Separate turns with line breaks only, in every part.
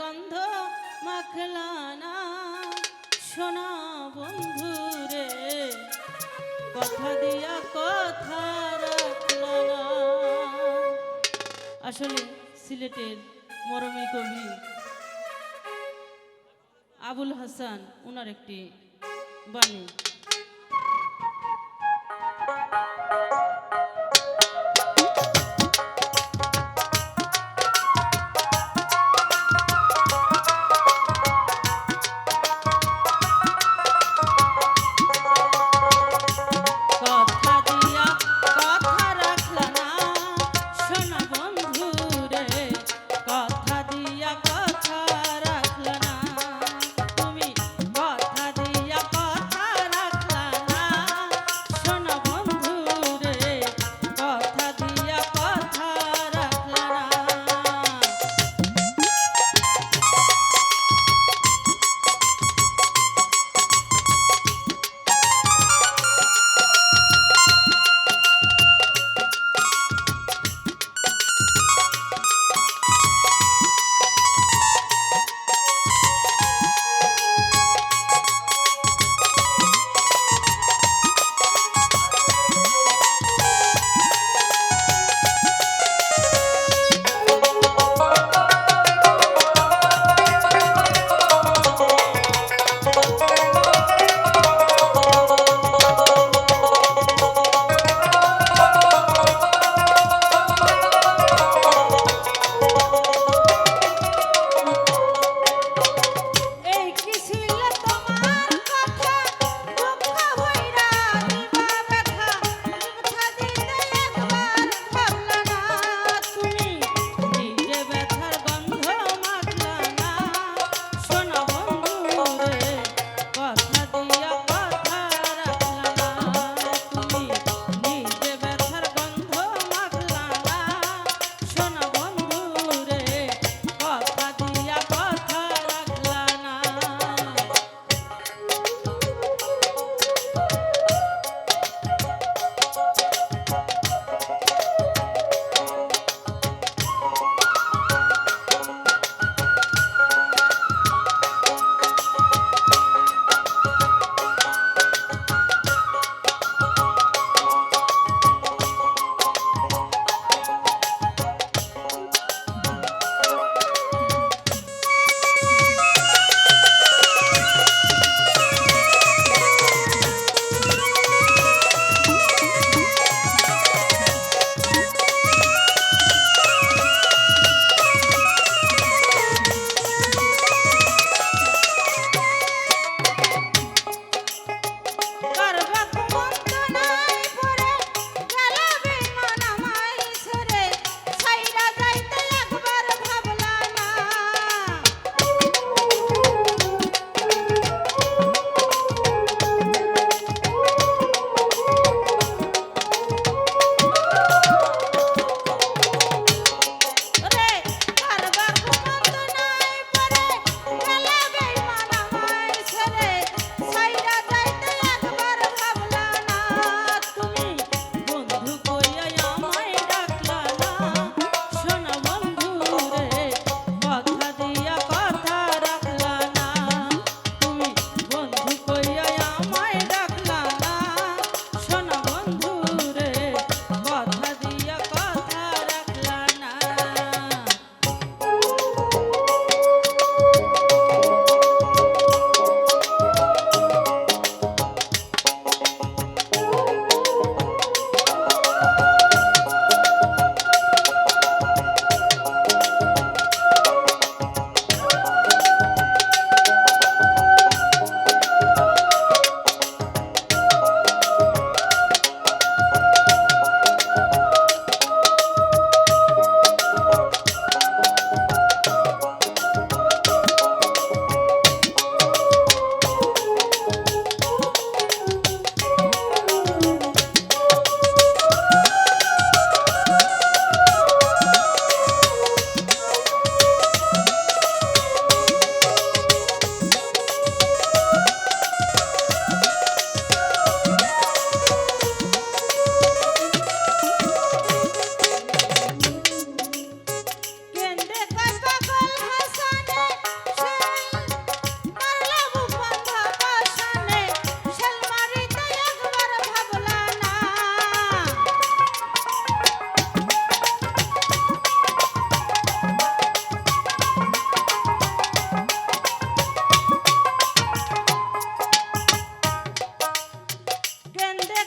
গন্ধ মাখলা না সোনা বন্ধু রে কথা দিয়া কথা আসলে সিলেটের মরমী কবি আবুল হাসান ওনার একটি বাণী।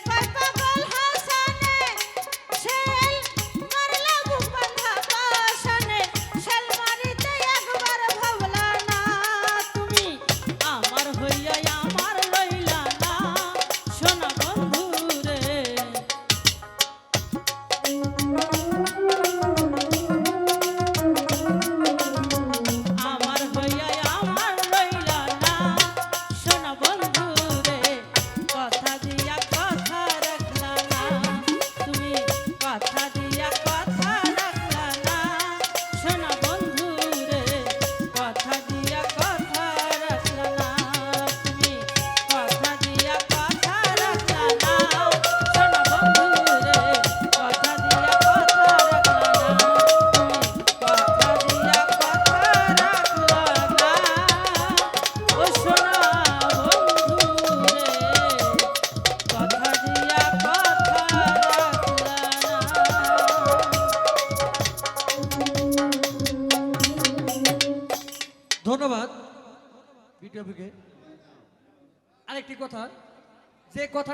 Bye, bye,
bye. বিটিওপিকে আরেকটি কথা যে কথাটা